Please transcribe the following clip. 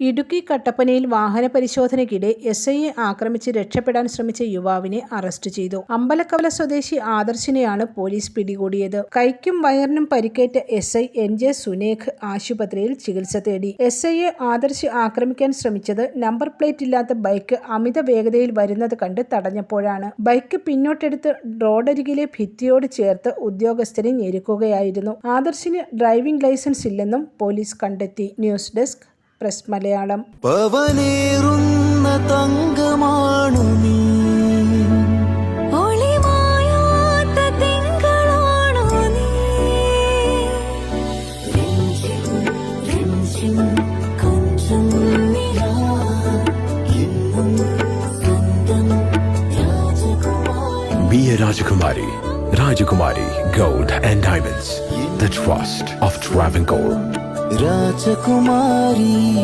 ഇടുക്കി കട്ടപ്പനയിൽ വാഹന പരിശോധനയ്ക്കിടെ എസ് ഐയെ ആക്രമിച്ച് രക്ഷപ്പെടാൻ ശ്രമിച്ച യുവാവിനെ അറസ്റ്റ് ചെയ്തു. അമ്പലക്കവല സ്വദേശി ആദർശിനെയാണ് പോലീസ് പിടികൂടിയത്. കൈക്കും വയറിനും പരിക്കേറ്റ S I N J Sunekh ആശുപത്രിയിൽ ചികിത്സ തേടി. എസ് ഐയെ ആദർശ് ആക്രമിക്കാൻ ശ്രമിച്ചത് നമ്പർ പ്ലേറ്റ് ഇല്ലാത്ത ബൈക്ക് അമിത വേഗതയിൽ വരുന്നത് കണ്ട് തടഞ്ഞപ്പോഴാണ്. ബൈക്ക് പിന്നോട്ടെടുത്ത് റോഡരികിലെ ഭിത്തിയോട് ചേർത്ത് ഉദ്യോഗസ്ഥരെ ഞെരുക്കുകയായിരുന്നു. ആദർശിന് ഡ്രൈവിംഗ് ലൈസൻസ് ഇല്ലെന്നും പോലീസ് കണ്ടെത്തി. ന്യൂസ് ഡെസ്ക് പ്രസ് മലയാളം പവനേറുന്ന തങ്കമാണു നീ നിലാ എന്നും സ്വന്തം രാജകുമാരി gold and Rajakumari. Rajakumari Gold and Diamonds. Rajkumari.